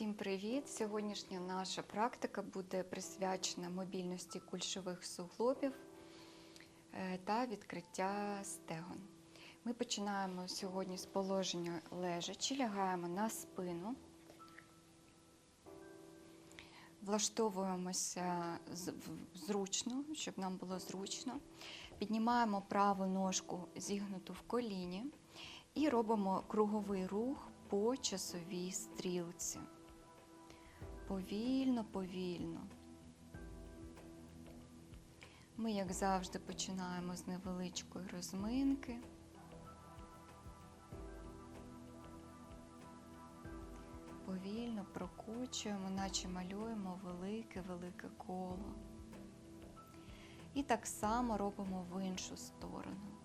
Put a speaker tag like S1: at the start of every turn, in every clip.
S1: Всім привіт! Сьогоднішня наша практика буде присвячена мобільності кульшових суглобів е, та відкриття стегон. Ми починаємо сьогодні з положення лежачи, лягаємо на спину, влаштовуємося зручно, щоб нам було зручно. Піднімаємо праву ножку зігнуту в коліні і робимо круговий рух по часовій стрілці. Повільно, повільно. Ми, як завжди, починаємо з невеличкої розминки. Повільно прокручуємо, наче малюємо велике-велике коло. І так само робимо в іншу сторону.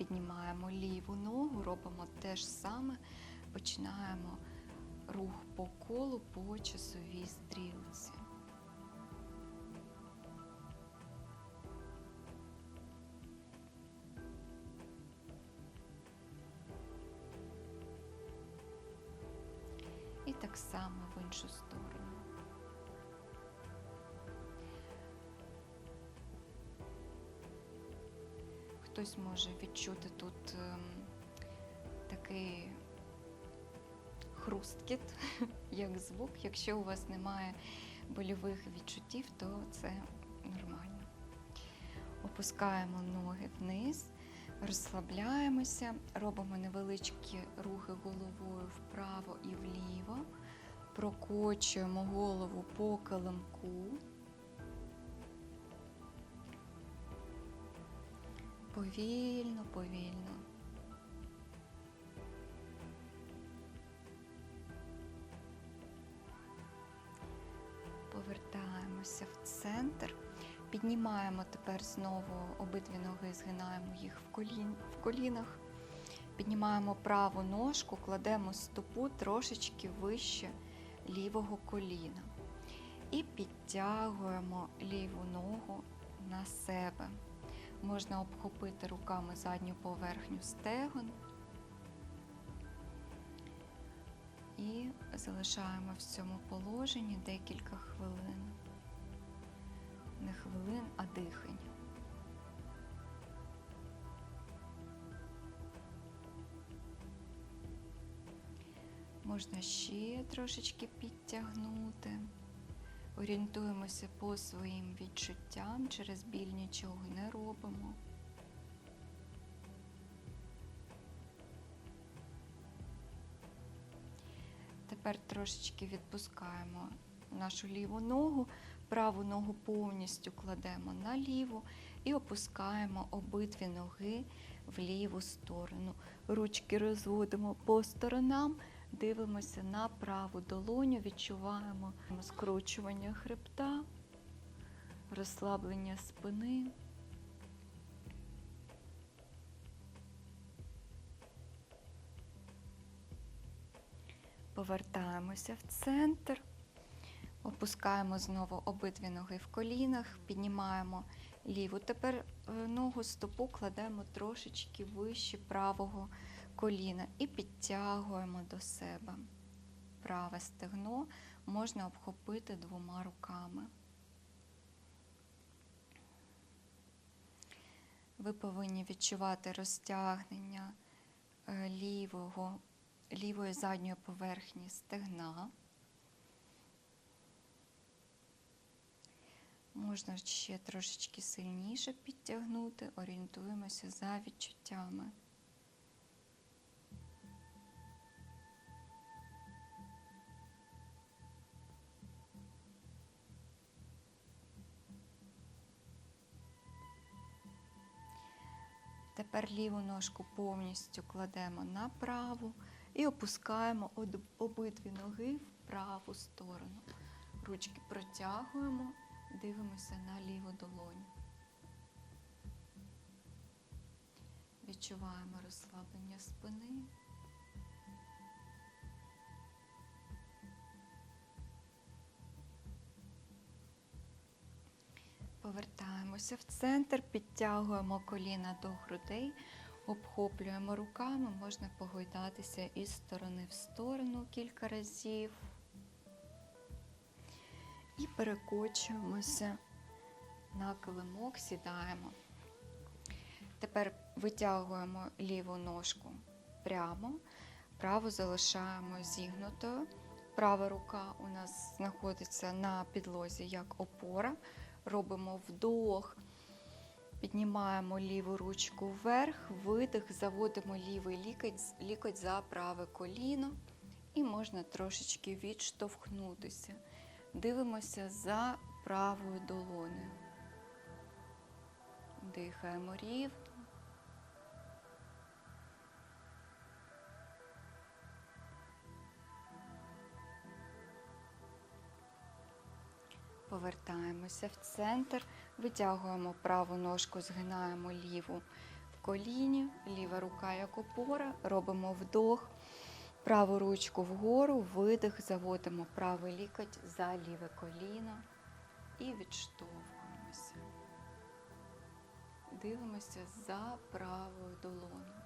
S1: Піднімаємо ліву ногу, робимо те ж саме, починаємо рух по колу по часовій стрілці. І так само в іншу сторону. Хтось може відчути тут ем, такий хрусткіт, як звук. Якщо у вас немає больових відчуттів, то це нормально. Опускаємо ноги вниз, розслабляємося, робимо невеличкі рухи головою вправо і вліво, прокочуємо голову по килимку. Повільно, повільно. Повертаємося в центр. Піднімаємо тепер знову обидві ноги, згинаємо їх в, колін, в колінах. Піднімаємо праву ножку, кладемо стопу трошечки вище лівого коліна. І підтягуємо ліву ногу на себе. Можна обхопити руками задню поверхню стегон. І залишаємо в цьому положенні декілька хвилин. Не хвилин, а дихання. Можна ще трошечки підтягнути. Орієнтуємося по своїм відчуттям, через біль нічого не робимо. Тепер трошечки відпускаємо нашу ліву ногу, праву ногу повністю кладемо на ліву і опускаємо обидві ноги в ліву сторону. Ручки розводимо по сторонам, дивимося на праву долоню, відчуваємо скручування хребта, розслаблення спини. Повертаємося в центр, опускаємо знову обидві ноги в колінах, піднімаємо ліву. Тепер е, ногу стопу кладемо трошечки вище правого коліна і підтягуємо до себе. Праве стегно можна обхопити двома руками. Ви повинні відчувати розтягнення е, лівого, лівої задньої поверхні стегна. Можна ще трошечки сильніше підтягнути, орієнтуємося за відчуттями. Тепер ліву ножку повністю кладемо на праву і опускаємо обидві ноги в праву сторону. Ручки протягуємо, дивимося на ліву долоню. Відчуваємо розслаблення спини. Повертаємося в центр, підтягуємо коліна до грудей, обхоплюємо руками, можна погойдатися із сторони в сторону кілька разів. І перекочуємося на килимок, сідаємо. Тепер витягуємо ліву ножку прямо, праву залишаємо зігнутою. Права рука у нас знаходиться на підлозі як опора. Робимо вдох, піднімаємо ліву ручку вверх, видих, заводимо лівий лікоть, лікоть за праве коліно і можна трошечки відштовхнутися. Дивимося за правою долонею. Дихаємо рівно. Повертаємося в центр, витягуємо праву ножку, згинаємо ліву в коліні, ліва рука як опора, робимо вдох, праву ручку вгору, видих, заводимо правий лікоть за ліве коліно і відштовхуємося. Дивимося за правою долоною.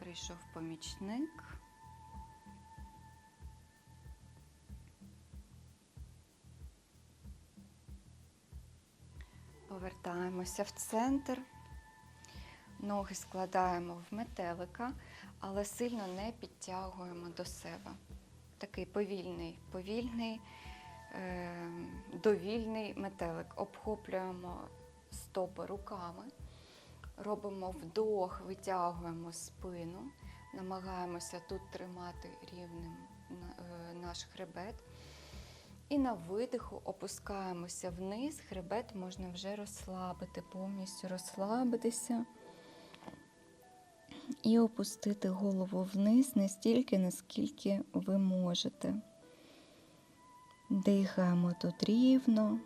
S1: Прийшов помічник. Повертаємося в центр, ноги складаємо в метелика, але сильно не підтягуємо до себе. Такий повільний, повільний, е, довільний метелик. Обхоплюємо стопи руками, робимо вдох, витягуємо спину, намагаємося тут тримати рівним е, наш хребет. І на видиху опускаємося вниз, хребет можна вже розслабити, повністю розслабитися і опустити голову вниз настільки, наскільки ви можете. Дихаємо тут рівно.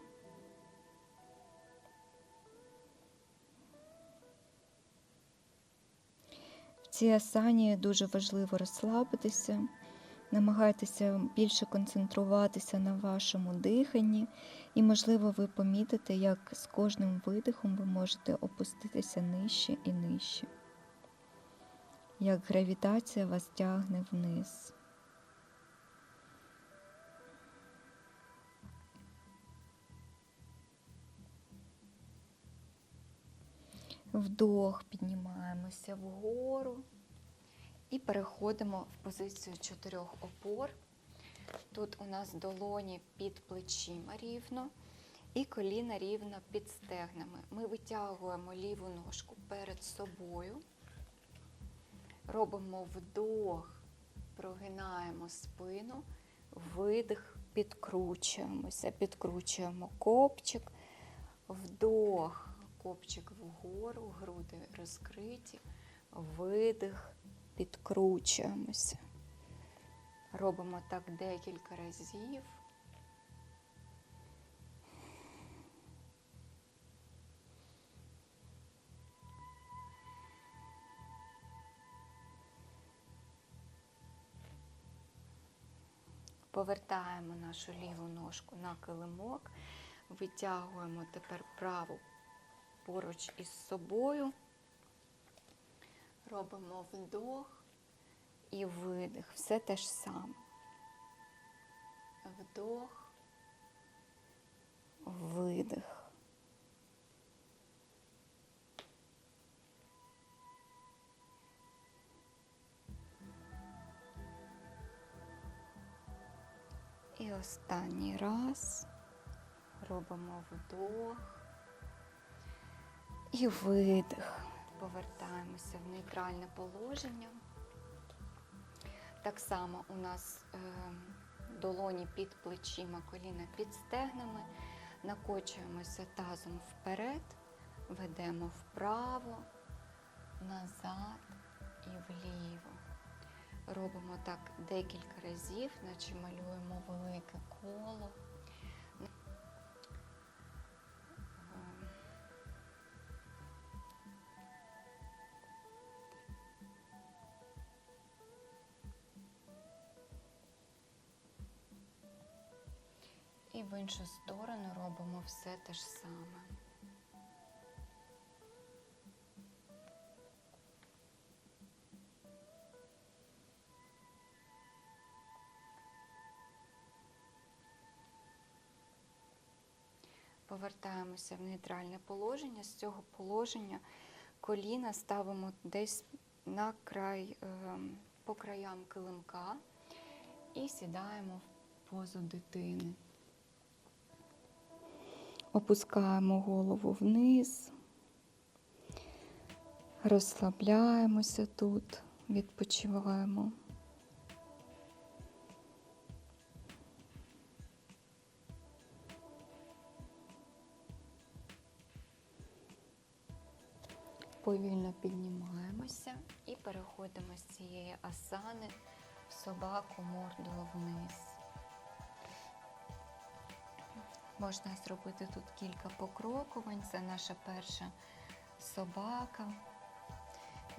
S1: В цій асані дуже важливо розслабитися. Намагайтеся більше концентруватися на вашому диханні, і, можливо, ви помітите, як з кожним видихом ви можете опуститися нижче і нижче, як гравітація вас тягне вниз. Вдох, піднімаємося вгору. І переходимо в позицію чотирьох опор. Тут у нас долоні під плечима рівно і коліна рівно під стегнами. Ми витягуємо ліву ножку перед собою, робимо вдох, прогинаємо спину, видих, підкручуємося, підкручуємо копчик, вдох, копчик вгору, груди розкриті, видих підкручуємося. Робимо так декілька разів. Повертаємо нашу ліву ножку на килимок, витягуємо тепер праву поруч із собою. Робимо вдох і видих. Все те ж саме. Вдох, видих. І останній раз робимо вдох і видих повертаємося в нейтральне положення. Так само у нас е, долоні під плечима, коліна під стегнами. Накочуємося тазом вперед, ведемо вправо, назад і вліво. Робимо так декілька разів, наче малюємо велике коло. В іншу сторону робимо все те ж саме. Повертаємося в нейтральне положення. З цього положення коліна ставимо десь на край, ем, по краям килимка і сідаємо в позу дитини. Опускаємо голову вниз, розслабляємося тут, відпочиваємо. Повільно піднімаємося і переходимо з цієї асани в собаку мордою вниз. Можна зробити тут кілька покрокувань. Це наша перша собака.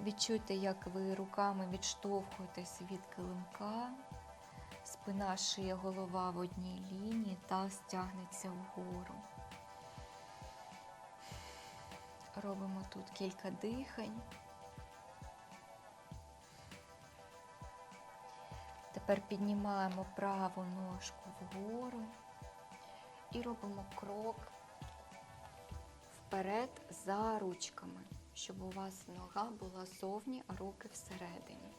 S1: Відчуйте, як ви руками відштовхуєтесь від килимка. Спина, шия, голова в одній лінії та стягнеться вгору. Робимо тут кілька дихань. Тепер піднімаємо праву ножку вгору і робимо крок вперед за ручками, щоб у вас нога була зовні, а руки всередині.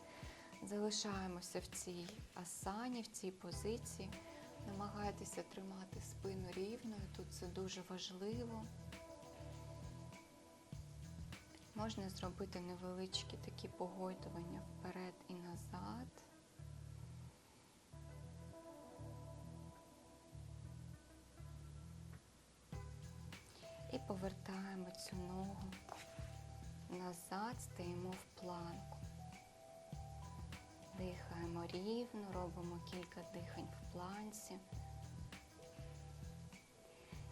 S1: Залишаємося в цій асані, в цій позиції. Намагайтеся тримати спину рівною, тут це дуже важливо. Можна зробити невеличкі такі погойдування вперед і назад. І повертаємо цю ногу назад, стаємо в планку. Дихаємо рівно, робимо кілька дихань в планці.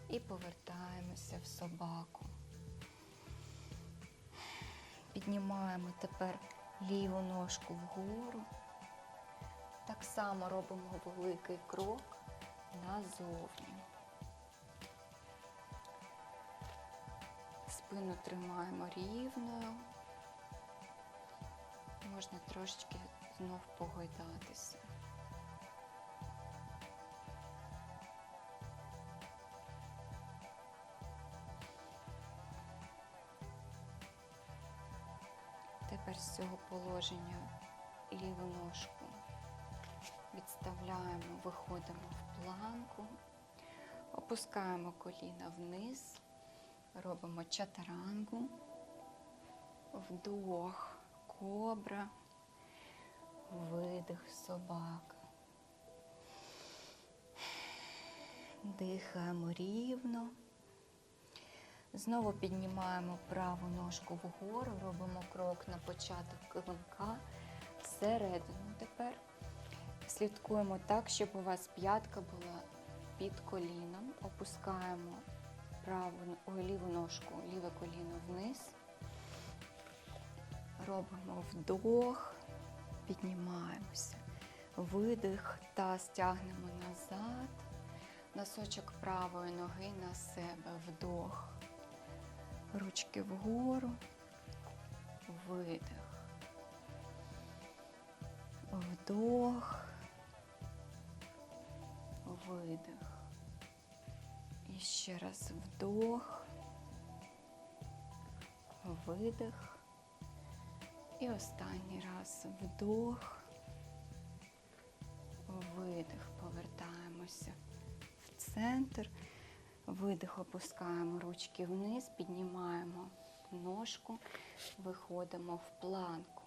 S1: І повертаємося в собаку. Піднімаємо тепер ліву ножку вгору. Так само робимо великий крок назовні. Спину тримаємо рівною. Можна трошечки знов погойдатися. Тепер з цього положення ліву ножку відставляємо, виходимо в планку, опускаємо коліна вниз, робимо чатарангу, вдох, кобра, видих, собака. Дихаємо рівно. Знову піднімаємо праву ножку вгору, робимо крок на початок килимка всередину тепер. Слідкуємо так, щоб у вас п'ятка була під коліном. Опускаємо праву ой, ліву ножку, ліве коліно вниз. Робимо вдох, піднімаємося. Видих та стягнемо назад. Носочок правої ноги на себе вдох. Ручки вгору, видих, вдох, видих. І раз вдох, видих. І останній раз вдох, видих. Повертаємося в центр. Видих, опускаємо ручки вниз, піднімаємо ножку, виходимо в планку.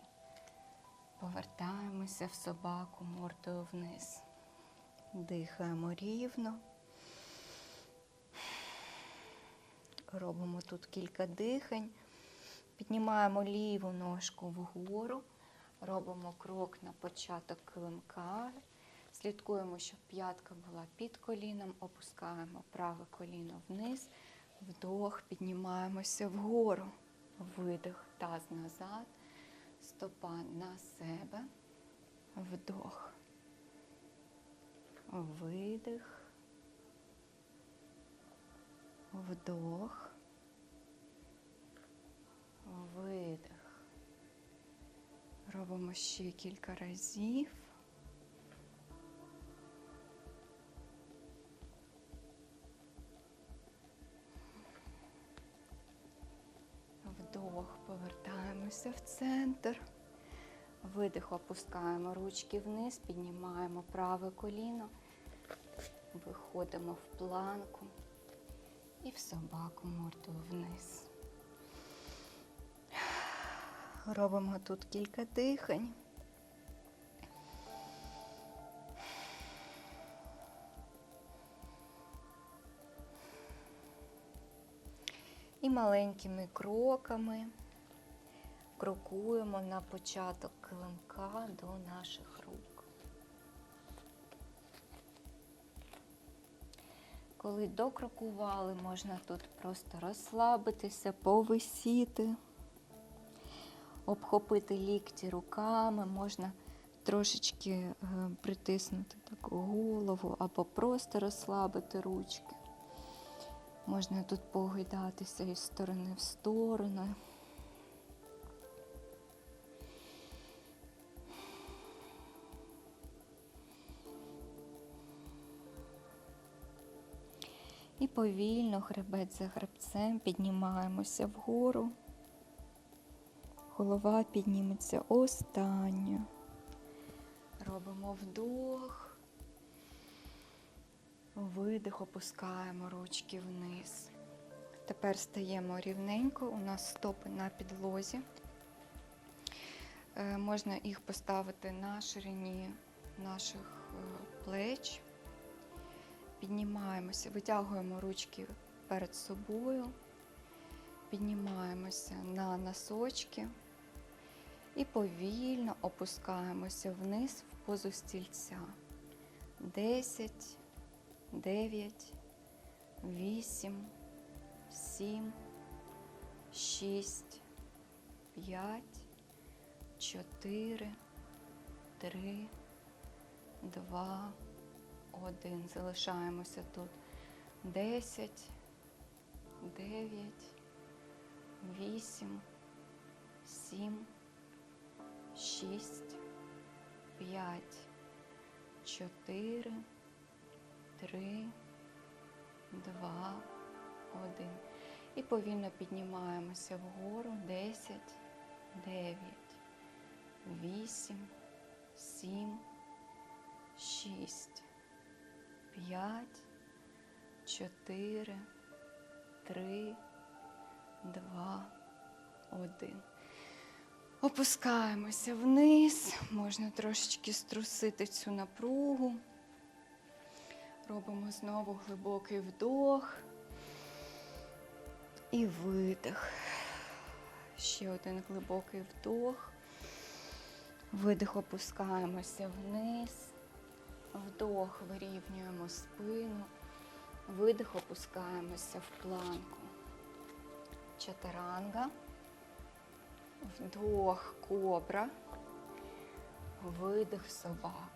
S1: Повертаємося в собаку мордою вниз. Дихаємо рівно. Робимо тут кілька дихань. Піднімаємо ліву ножку вгору, робимо крок на початок килимка. Слідкуємо, щоб п'ятка була під коліном, опускаємо праве коліно вниз, вдох, піднімаємося вгору, видих, таз назад, стопа на себе, вдох, видих, Вдох. Видих. Робимо ще кілька разів. Вдох, повертаємося в центр. Видих, опускаємо ручки вниз, піднімаємо праве коліно, виходимо в планку і в собаку мордою вниз. Робимо тут кілька дихань. І маленькими кроками крокуємо на початок килимка до наших рук. Коли докрокували, можна тут просто розслабитися, повисіти, обхопити лікті руками, можна трошечки е, притиснути таку голову або просто розслабити ручки. Можна тут погидатися із сторони в сторону. Повільно хребет за хребцем піднімаємося вгору. Голова підніметься останньо. Робимо вдох. Видих, опускаємо ручки вниз. Тепер стаємо рівненько, у нас стопи на підлозі. Е, Можна їх поставити на ширині наших е, плеч. Піднімаємося, витягуємо ручки перед собою, піднімаємося на носочки і повільно опускаємося вниз в позу стільця. 10, 9, 8, 7, 6, 5, 4, 3, 2, 1. Залишаємося тут. 10, 9, 8, 7, 6, 5, 4, 3, 2, 1. І повільно піднімаємося вгору. 10, 9, 8, 7, 6, 5, 4, 3, 2, 1. Опускаємося вниз, можна трошечки струсити цю напругу. Робимо знову глибокий вдох і видих. Ще один глибокий вдох. Видих, опускаємося вниз. Вдох, вирівнюємо спину. Видих, опускаємося в планку. Чатаранга. Вдох, кобра. Видих, собака.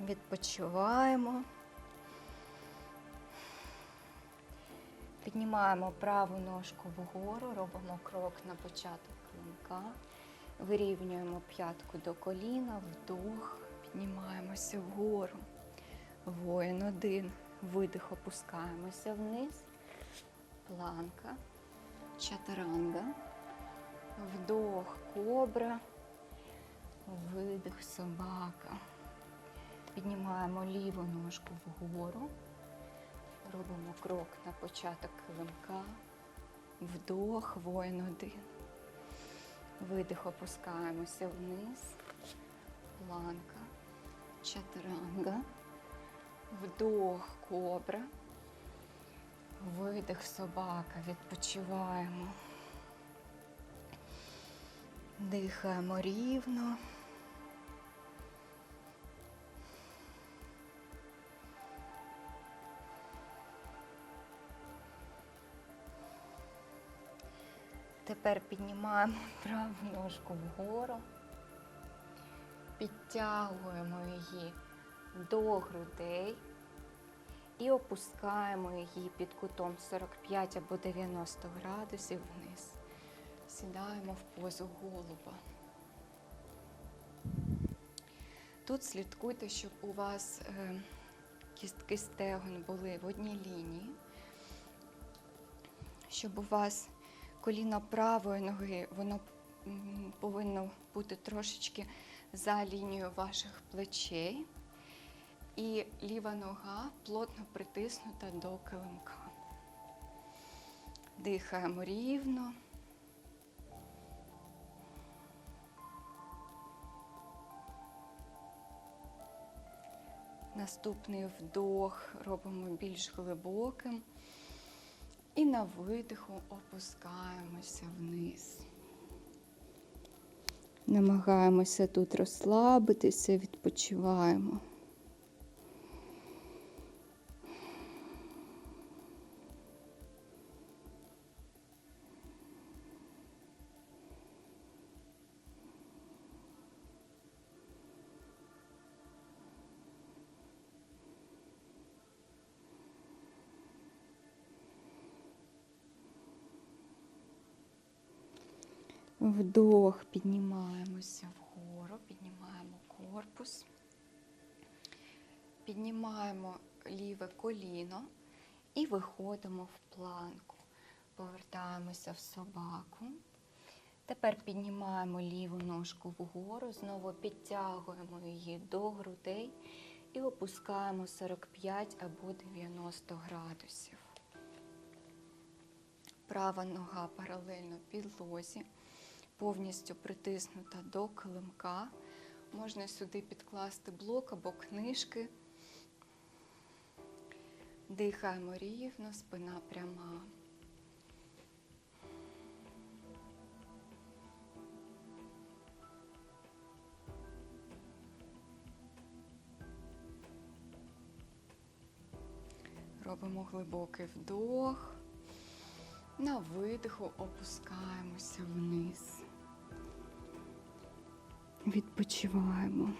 S1: Відпочиваємо. Піднімаємо праву ножку вгору, робимо крок на початок клинка. Вирівнюємо п'ятку до коліна, вдох, піднімаємося вгору. Воїн один. Видих, опускаємося вниз. Планка. Чатаранга. Вдох, кобра. Видих, собака. Піднімаємо ліву ножку вгору. Робимо крок на початок килимка. Вдох, воїн один. Видих, опускаємося вниз. Планка. чатранга, Вдох, кобра. Видих, собака. Відпочиваємо. Дихаємо рівно. Тепер піднімаємо праву ножку вгору, підтягуємо її до грудей І опускаємо її під кутом 45 або 90 градусів вниз. Сідаємо в позу голуба. Тут слідкуйте, щоб у вас е, кістки стегон були в одній лінії, щоб у вас коліно правої ноги, воно повинно бути трошечки за лінією ваших плечей. І ліва нога плотно притиснута до килимка. Дихаємо рівно. Наступний вдох робимо більш глибоким. І на видиху опускаємося вниз. Намагаємося тут розслабитися, відпочиваємо. Вдох, піднімаємося вгору, піднімаємо корпус, піднімаємо ліве коліно і виходимо в планку. Повертаємося в собаку. Тепер піднімаємо ліву ножку вгору, знову підтягуємо її до грудей і опускаємо 45 або 90 градусів. Права нога паралельно підлозі повністю притиснута до килимка. Можна сюди підкласти блок або книжки. Дихаємо рівно, спина пряма. Робимо глибокий вдох. На видиху опускаємося вниз. Відпочиваємо.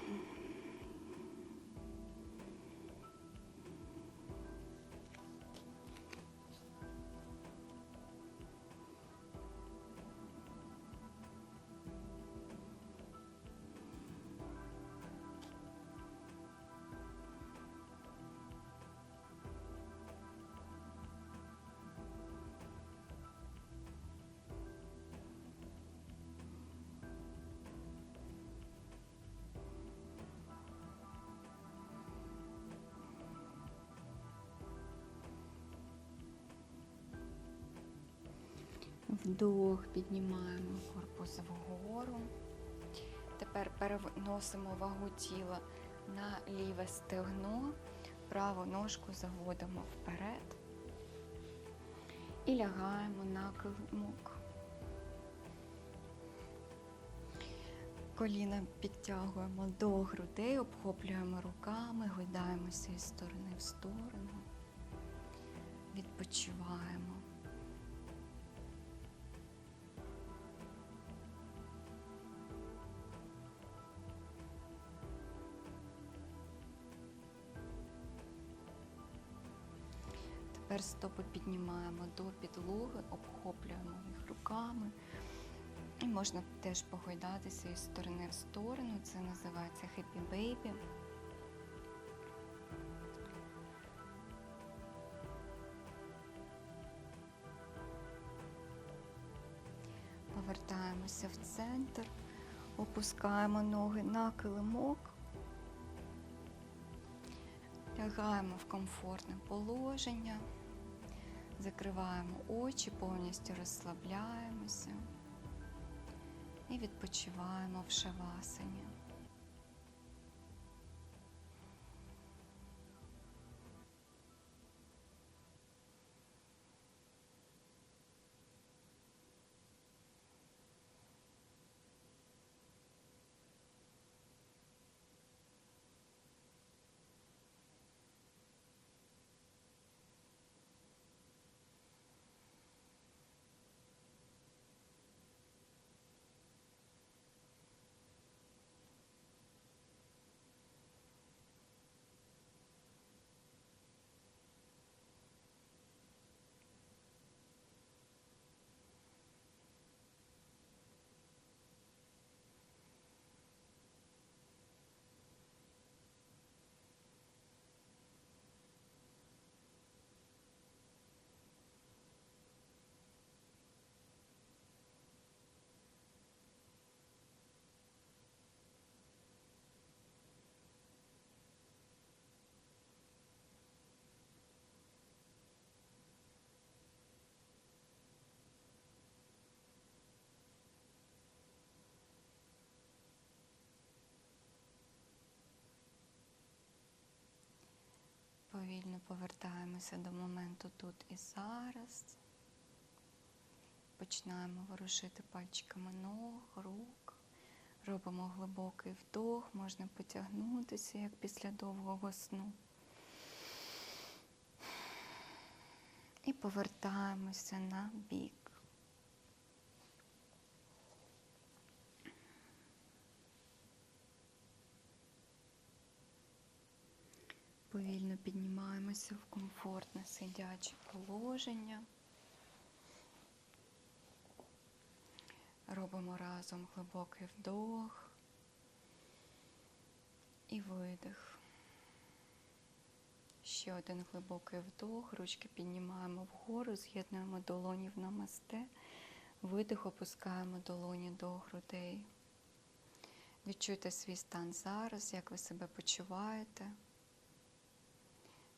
S1: Вдох, піднімаємо корпус вгору. Тепер переносимо вагу тіла на ліве стегно, праву ножку заводимо вперед і лягаємо на килимок. Коліна підтягуємо до грудей, обхоплюємо руками, гойдаємося із сторони в сторону, відпочиваємо. Тепер стопи піднімаємо до підлоги, обхоплюємо їх руками. І можна теж погойдатися із сторони в сторону. Це називається Happy Baby. Повертаємося в центр, опускаємо ноги на килимок. Лягаємо в комфортне положення, закриваємо очі, повністю розслабляємося і відпочиваємо в шавасані. Повертаємося до моменту тут і зараз. Починаємо ворушити пальчиками ног, рук. Робимо глибокий вдох, можна потягнутися, як після довгого сну. І повертаємося на бік. Повільно піднімаємося в комфортне сидяче положення. Робимо разом глибокий вдох і видих. Ще один глибокий вдох, ручки піднімаємо вгору, з'єднуємо долоні в намасте, видих, опускаємо долоні до грудей. Відчуйте свій стан зараз, як ви себе почуваєте.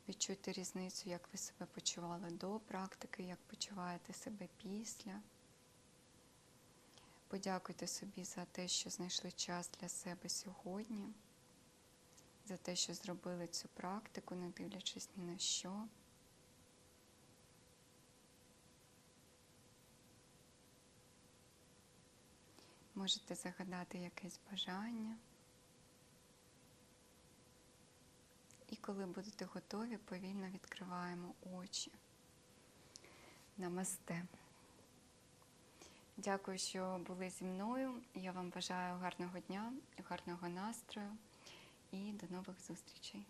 S1: Відчуйте різницю, як ви себе почували до практики, як почуваєте себе після. Подякуйте собі за те, що знайшли час для себе сьогодні, за те, що зробили цю практику, не дивлячись ні на що. Можете загадати якесь бажання. І коли будете готові, повільно відкриваємо очі. Намасте. Дякую, що були зі мною. Я вам бажаю гарного дня, гарного настрою і до нових зустрічей.